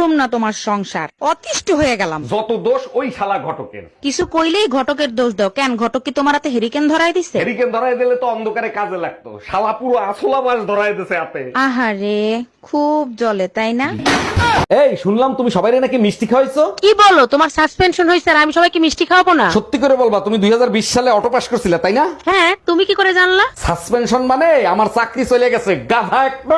করুম না তোমার সংসার। অতিষ্ঠ হয়ে গেলাম। যত দোষ ওই শালা ঘটকের। কিছু কইলেই ঘটকের দোষ দাও। কেন? ঘটক কি তোমার হাতে হেরিকেন ধরাই দিছে? হেরিকেন ধরাই দিলে তো অন্ধকারে কাজে লাগতো। শালা পুরো আসলা মাছ ধরাই দিছে হাতে। আহারে খুব জলে তাই না? এই শুনলাম তুমি সবাই নাকি মিষ্টি খাওয়াইছো? কি বলো? তোমার সাসপেনশন হয়েছে আর আমি সবাইকে মিষ্টি খাওয়াবো না? সত্যি করে বলবা তুমি দুই হাজার বিশ সালে অটো পাস করছিলে তাই না? হ্যাঁ তুমি কি করে জানলা? সাসপেনশন মানে আমার চাকরি চলে গেছে। গাধা একটা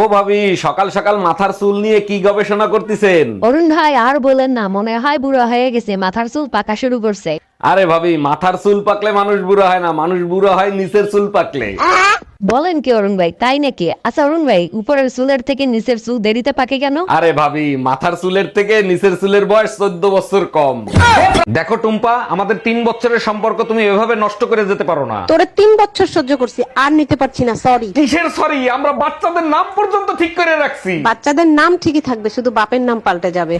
ও ভাবি সকাল সকাল মাথার চুল নিয়ে কি গবেষণা করতেছেন? অরুণ ভাই আর বলেন না মনে হয় বুড়ো হয়ে গেছে মাথার চুল পাকা শুরু করছে। আরে ভাবি মাথার চুল পাকলে মানুষ বুড়ো হয় না মানুষ বুড়ো হয় নিচের চুল পাকলে। বলেন কি অরুণ ভাই তাই নাকি? আচ্ছা অরুণ ভাই উপরের চুলের থেকে নিচের চুল দেরিতে পাকে কেন? আরে ভাবি মাথার চুলের থেকে নিচের চুলের বয়স চোদ্দ বছর কম। দেখো টুম্পা আমাদের তিন বছরের সম্পর্ক তুমি এভাবে নষ্ট করে যেতে পারো না। তোরে তিন বছর সহ্য করছি আর নিতে পারছি না সরি কিসের সরি আমরা বাচ্চাদের নাম পর্যন্ত ঠিক করে রাখছি। বাচ্চাদের নাম ঠিকই থাকবে শুধু বাপের নাম পাল্টে যাবে।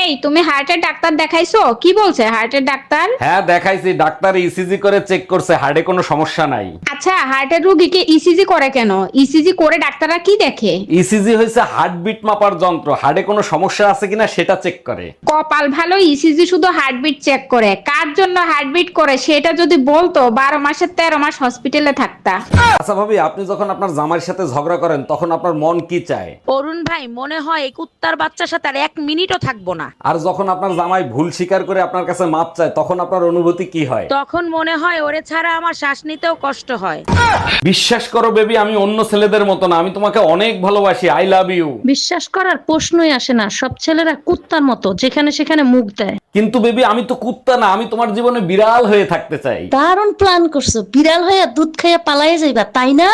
এই তুমি হার্টের ডাক্তার দেখাইছো? কি বলছে হার্টের ডাক্তার? হ্যাঁ দেখাইছি। ডাক্তার ইসিজি করে চেক করছে হার্টে কোনো সমস্যা নাই। আচ্ছা হার্টের রোগীকে ইসিজি করে কেন? ইসিজি করে ডাক্তাররা কি দেখে? ইসিজি হয়েছে হার্টবিট মাপার যন্ত্র। হার্টে কোনো সমস্যা আছে কিনা সেটা চেক করে। কপাল ভালো ইসিজি শুধু হার্টবিট চেক করে। কার জন্য হার্টবিট করে সেটা যদি বলতো বারো মাসের তেরো মাস হসপিটালে থাকতা। আচ্ছা ভাবি আপনি যখন আপনার জামাইয়ের সাথে ঝগড়া করেন তখন আপনার মন কি চায়? অরুণ ভাই মনে হয় এই কুত্তার বাচ্চার সাথে আর এক মিনিটও থাকব না। আর যখন আপনার জামাই ভুল স্বীকার করে আপনার কাছে মাপ চায় তখন আপনার অনুভূতি কি হয়? তখন মনে হয় ওরে ছাড়া আমার শ্বাস নিতেও কষ্ট হয়। বিশ্বাস করো বেবি আমি অন্য ছেলেদের মতো না আমি তোমাকে অনেক ভালোবাসি আই লাভ ইউ বিশ্বাস করার প্রশ্নই আসে না সব ছেলেরা কুত্তার মতো যেখানে সেখানে মুখ দেয়। কিন্তু বেবি আমি তো কুত্তা না আমি তোমার জীবনে বিড়াল হয়ে থাকতে চাই। দারুণ প্ল্যান করছ বিড়াল হয়ে দুধ খাইয়া পালাই যাইবা তাই না?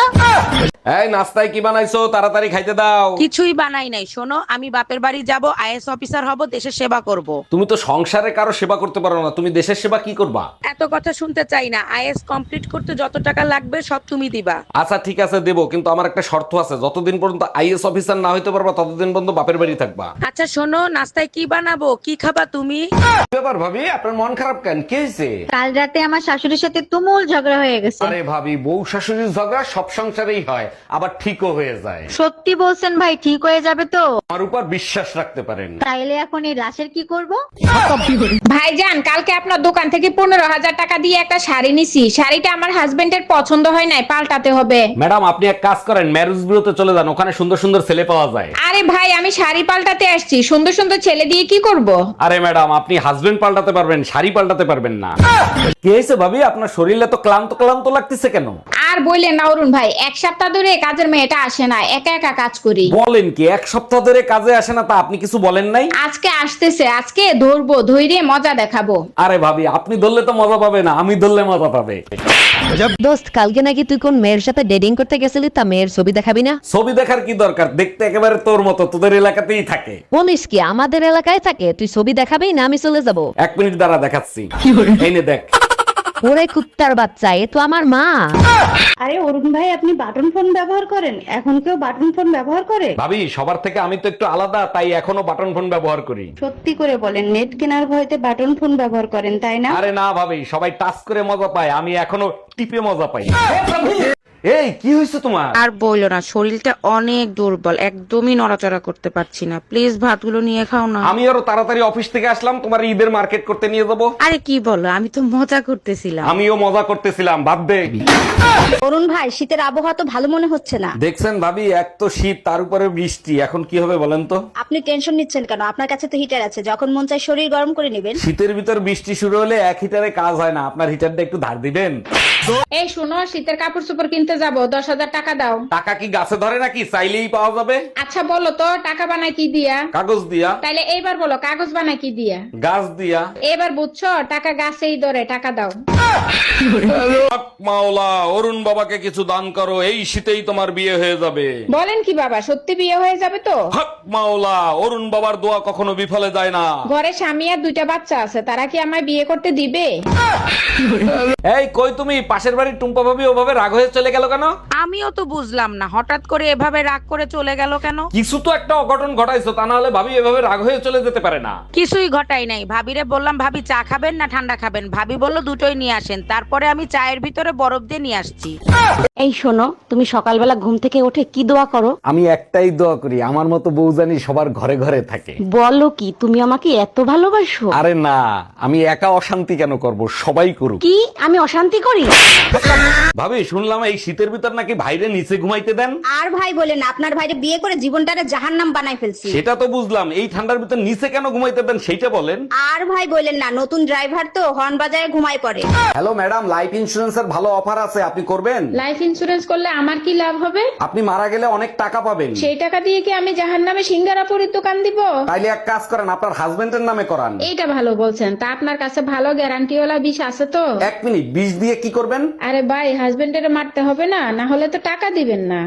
এই নাস্তায় কি বানাইছো? তাড়াতাড়ি খাইতে দাও। কিছুই বানাই নাই। শোনো আমি বাপের বাড়ি যাব আইএস অফিসার হব দেশের সেবা করব। তুমি তো সংসারে কারও সেবা করতে পারো না। তুমি দেশের সেবা কি করবা? এত কথা শুনতে চাই না। আইএস কমপ্লিট করতে যত টাকা লাগবে সব তুমি দিবা। আচ্ছা ঠিক আছে দেবো কিন্তু আমার একটা শর্ত আছে। যতদিন পর্যন্ত আইএস অফিসার না হইতে পারবা ততদিন পর্যন্ত বাপের বাড়ি থাকবা। আচ্ছা শোনো নাস্তায় কি বানাবো? কি খাবা তুমি? ব্যাপার ভাবি? আপনার মন খারাপ কেন? কে হয়েছে? কাল রাতে আমার শাশুড়ির সাথে তুমুল ঝগড়া হয়ে গেছে। আরে ভাবি বউ শাশুড়ির ঝগড়া সব সংসারেই হয়। আবার ঠিকও হয়ে যায়। সত্যি বলছেন ভাই ঠিক হয়ে যাবে তো? আমার উপর বিশ্বাস রাখতে পারেন। তাইলে এখন এই লাশের কি করব? ভাইজান কালকে আপনার দোকান থেকে পনেরো হাজার টাকা দিয়ে একটা শাড়ি নিছি। শাড়িটা আমার হাজবেন্ডের পছন্দ হয় নাই পাল্টাতে হবে। ম্যাডাম আপনি এক কাজ করেন ম্যারেজ বিউরোতে চলে যান ওখানে সুন্দর সুন্দর ছেলে পাওয়া যায়। আরে ভাই আমি শাড়ি পাল্টাতে আসছি সুন্দর সুন্দর ছেলে দিয়ে কি করব। আরে ম্যাডাম আপনি হাজবেন্ড পাল্টাতে পারবেন শাড়ি পাল্টাতে পারবেন না। কি হয়েছে ভাবি? আপনার শরীরে তো ক্লান্ত ক্লান্ত লাগতেছে কেন? আর বললেন না অরুণ ভাই এক সপ্তাহ ধরে কাজের মেয়েটা আসে না একা একা কাজ করি। বলেন কি এক সপ্তাহ ধরে কাজে আসে না তা আপনি কিছু বলেন নাই? আজকে আসতেছে আজকে ধরবো ধৈর্য মজা দেখাবো। আরে ভাবি আপনি ধরলে তো মজা পাবে না আমি ধরলে মজা পাবে। দোস্ত কালকে নাকি তুই কোন মেয়ের সাথে ডেটিং করতে গেছিলি তা মেয়ের ছবি দেখাবি না? ছবি দেখার কি দরকার? দেখতে একেবারে তোর মতো তোদের এলাকাতেই থাকে। বলিস কি আমাদের এলাকায় থাকে তুই ছবি দেখাবি না আমি চলে যাব? এক মিনিট দ্বারা দেখাচ্ছি। এই নে দেখ। ওরে কুত্তার বাচ্চা এ তো আমার মা। আরে অরুণ ভাই আপনি বাটন ফোন ব্যবহার করেন? এখন কেউ বাটন ফোন ব্যবহার করে? ভাবি সবার থেকে আমি তো একটু আলাদা তাই এখনও বাটন ফোন ব্যবহার করি। সত্যি করে বলেন নেট কেনার ভয়তে বাটন ফোন ব্যবহার করেন তাই না? আরে না ভাবি সবাই টাচ করে মজা পায় আমি এখনও টিপে মজা পাই। এই কি হয়েছে তোমার? আর বইলো না শরীরটা অনেক দুর্বল একদমই নড়াচড়া করতে পারছি না। প্লিজ ভাতগুলো নিয়ে খাও না। আমি আরও তাড়াতাড়ি অফিস থেকে আসলাম তোমার ঈদের মার্কেট করতে নিয়ে যাব। আরে কি বলো আমি তো মজা করতেছিলাম। আমিও মজা করতেছিলাম বাদ দে। অরুণ ভাই শীতের আবহাওয়া তো ভালো মনে হচ্ছে না। দেখছেন ভাবি এক তো শীত তার উপরে বৃষ্টি এখন কি হবে বলেন তো? আপনি টেনশন নিচ্ছেন কেন? আপনার কাছে তো হিটার আছে যখন মন চায় শরীর গরম করে নেবেন। শীতের ভিতর বৃষ্টি শুরু হলে এক হিটারে কাজ হয় না আপনার হিটারটা একটু ধার দিবেন? এই শুনো শীতের কাপড় চোপড় কিনতে যাব দশ হাজার টাকা দাও। টাকা কি গাছে ধরে নাকি? চাইলেই পাওয়া যাবে। আচ্ছা বলো তো টাকা বানায় কি দিয়া? কাগজ দিয়া। তাইলে এইবার বলো কাগজ বানায় কি দিয়া? গাছ দিয়া। এবার বুঝছ টাকা গাছেই ধরে টাকা দাও। মাওলা অরুণ বাবাকে কিছু দান করো এই শীতেই তোমার বিয়ে হয়ে যাবে। বলেন কি বাবা সত্যি বিয়ে হয়ে যাবে তো? হক মাওলা অরুণ বাবার দোয়া কখনো বিফলে যায় না। ঘরে স্বামী আর দুইটা বাচ্চা আছে তারা কি আমায় বিয়ে করতে দিবে? এই কই তুমি? পাশের বাড়ির টুম্পা ভাবি ওভাবে রাগ হয়ে চলে গেল কেন? আমিও তো বুঝলাম না হঠাৎ করে এভাবে রাগ করে চলে গেল কেন? কিছু তো একটা অঘটন ঘটাইছো তা না হলে ভাবি এভাবে রাগ হয়ে চলে যেতে পারে না। কিছুই ঘটাই নাই ভাবিরে বললাম ভাবি চা খাবেন না ঠান্ডা খাবেন? ভাবি বলল দুটোই নিয়ে আসেন। তারপরে আমি চায়ের ভিতরে বরফ দিয়ে নিয়ে আসছি। এই শোনো তুমি সকালবেলা ঘুম থেকে উঠে কি দোয়া করো? আমি একটাই দোয়া করি আমার মতো বউ জানি সবার ঘরে ঘরে থাকে। বলো কি তুমি আমাকে এত ভালোবাসো? আরে না আমি একা অশান্তি কেন করব? সবাই করুক। কি? আমি অশান্তি করি? ভাবি শুনলাম এই শীতের ভিতর নাকি ভাইরে নিচে ঘুমাইতে দেন? আর ভাই বলেন আপনার ভাইরে বিয়ে করে জীবনটারে জাহান্নাম বানাই ফেলছি। সেটা তো বুঝলাম এই ঠান্ডার ভিতর নিচে কেন ঘুমাইতে দেন সেইটা বলেন। আর ভাই বলেন না নতুন ড্রাইভার তো হর্ন বাজায় ঘুমায় পড়ে। হ্যালো ম্যাডাম লাইফ ইন্সুরেন্সের ভালো অফার আছে আপনি করবেন? লাইফ ইন্সুরেন্স করলে আমার কি লাভ হবে? আপনি মারা গেলে অনেক টাকা পাবেন। সেই টাকা দিয়ে কি আমি জাহান নামে সিঙ্গারাপুরের দোকান দিব? তাইলে এক কাজ করেন আপনার হাজবেন্ডের নামে করান। এইটা ভালো বলছেন তা আপনার কাছে ভালো গ্যারান্টিওয়ালা বিষ আছে তো? এক মিনিট বিষ দিয়ে কি করবেন? আরে ভাই হাজবেন্ডের মারতে হবে না না হলে তো টাকা দিবেন না।